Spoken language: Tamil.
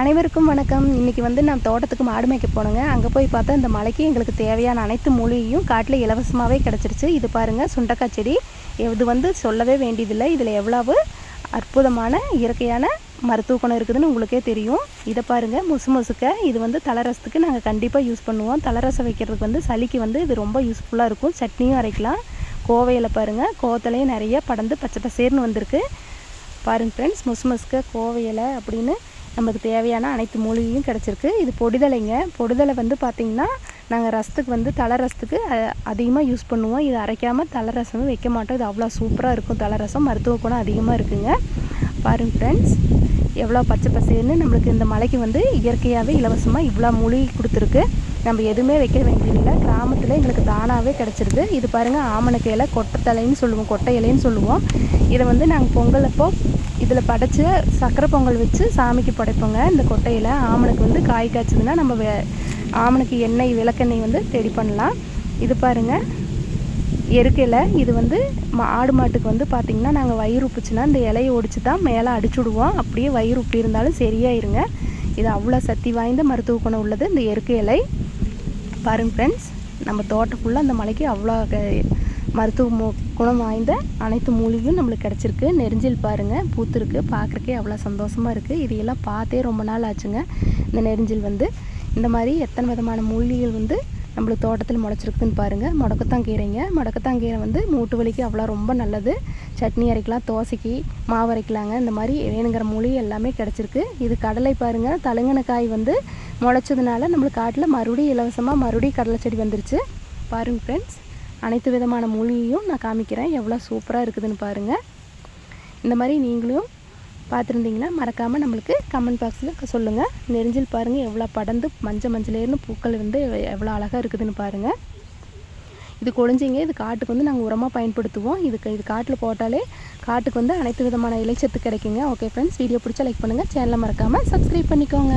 அனைவருக்கும் வணக்கம். இன்றைக்கி வந்து நான் தோட்டத்துக்கு மாடு மேய்க்க போனேங்க. அங்கே போய் பார்த்தா இந்த மலைக்கு எங்களுக்கு தேவையான அனைத்து மூலிகையும் காட்டில் இலவசமாகவே கிடச்சிருச்சு. இது பாருங்கள் சுண்டக்காய் செடி. இது வந்து சொல்லவே வேண்டியதில்லை. இதில் எவ்வளவு அற்புதமான இயற்கையான மருத்துவ குணம் இருக்குதுன்னு உங்களுக்கே தெரியும். இதை பாருங்கள் முசு முசுக்க. இது வந்து தலரசத்துக்கு நாங்கள் கண்டிப்பாக யூஸ் பண்ணுவோம். தலரசம் வைக்கிறதுக்கு வந்து சளிக்கு வந்து இது ரொம்ப யூஸ்ஃபுல்லாக இருக்கும். சட்னியும் அரைக்கலாம். கோவையில் பாருங்கள் கோவத்துலேயும் நிறைய படந்து பச்சை பசேர்னு வந்திருக்கு. பாருங்கள் ஃப்ரெண்ட்ஸ் முசு முசுக்க கோவையில் அப்படின்னு நமக்கு தேவையான அனைத்து மூலிகையும் கிடச்சிருக்கு. இது பொடிதலைங்க. பொடிதலை வந்து பார்த்திங்கன்னா நாங்கள் ரசத்துக்கு வந்து தலை ரசத்துக்கு அதிகமாக யூஸ் பண்ணுவோம். இது அரைக்காமல் தலை ரசமும் வைக்க மாட்டோம். இது அவ்வளோ சூப்பராக இருக்கும். தலை ரசம் மருத்துவ குணம் அதிகமாக இருக்குங்க. பாருங்கள் ஃப்ரெண்ட்ஸ் எவ்வளோ பச்சை பசேர்னு நம்மளுக்கு இந்த மலைக்கு வந்து இயற்கையாகவே இலவசமாக இவ்வளோ மூலிகை கொடுத்துருக்கு. நம்ம எதுவுமே வைக்க வேண்டியதில்லை. கிராமத்தில் எங்களுக்கு தானாகவே கிடச்சிருது இது பாருங்கள் ஆமணக்கு இலை கொட்டத்தலைன்னு சொல்லுவோம். கொட்டை இலைன்னு சொல்லுவோம். இதை வந்து நாங்கள் பொங்கல் அப்போ இதில் படைச்சி சக்கரை பொங்கல் வச்சு சாமிக்கு படைப்போங்க. இந்த கொட்டையில் ஆமணக்கு வந்து காய் காய்ச்சதுன்னா நம்ம வே ஆமனுக்கு எண்ணெய் விளக்கெண்ணெய் வந்து ரெடி பண்ணலாம். இது பாருங்கள் எருக்கையில் இது வந்து ஆடு மாட்டுக்கு வந்து பார்த்திங்கன்னா நாங்கள் வயிறு உப்புச்சுன்னா இந்த இலையை ஒடிச்சு தான் மேலே அடிச்சுடுவோம். அப்படியே வயிறு உப்பி இருந்தாலும் சரியாயிருங்க. இது அவ்வளோ சக்தி வாய்ந்த மருத்துவ குணம் உள்ளது இந்த எருக்கை இலை. பாருங்க ஃப்ரெண்ட்ஸ் நம்ம தோட்டம் ஃபுல்லாக அந்த மலைக்கு அவ்வளோ மருத்துவ குணம் வாய்ந்த அனைத்து மூலிகையும் நம்மளுக்கு கிடச்சிருக்கு. நெரிஞ்சில் பாருங்கள் பூத்துருக்கு. பார்க்குறக்கே அவ்வளோ சந்தோஷமாக இருக்குது இதையெல்லாம் பார்த்தே ரொம்ப நாள் ஆச்சுங்க. இந்த நெரிஞ்சில் வந்து இந்த மாதிரி எத்தனை விதமான மூலிகைகள் வந்து நம்மளுக்கு தோட்டத்தில் முளைச்சிருக்குதுன்னு பாருங்கள் முடக்கத்தாங்கீரைங்க. முடக்கத்தாங்கீரை வந்து மூட்டு வலிக்கு அவ்வளோ ரொம்ப நல்லது. சட்னி அரைக்கலாம் தோசைக்கு மாவு அரைக்கலாங்க. இந்த மாதிரி வேணுங்கிற மூலிகை எல்லாமே கிடச்சிருக்கு. இது கடலை பாருங்கள் தழுங்கின வந்து முளைச்சதுனால நம்மளுக்கு காட்டில் மறுபடியும் இலவசமாக மறுபடியும் கடலை செடி வந்துருச்சு. பாருங்கள் ஃப்ரெண்ட்ஸ் அனைத்து விதமான மூலிகையும் நான் காமிக்கிறேன். எவ்வளோ சூப்பராக இருக்குதுன்னு பாருங்கள் இந்த மாதிரி நீங்களும் பார்த்துருந்தீங்கன்னா மறக்காமல் நம்மளுக்கு கமெண்ட் பாக்ஸில் சொல்லுங்கள் நெரிஞ்சில் பாருங்கள் எவ்வளோ படந்து மஞ்சள் மஞ்சளேர்னு பூக்கள் வந்து எவ்வளோ அழகாக இருக்குதுன்னு பாருங்கள் இது கொழிஞ்சிங்க இது காட்டுக்கு வந்து நாங்கள் உரமாக பயன்படுத்துவோம். இதுக்கு இது காட்டில் போட்டாலே காட்டுக்கு வந்து அனைத்து விதமான இலைச்சத்து கிடைக்குங்க. ஓகே ஃப்ரெண்ட்ஸ் வீடியோ பிடிச்சா லைக் பண்ணுங்கள் சேனலை மறக்காமல் சப்ஸ்கிரைப் பண்ணிக்கோங்க.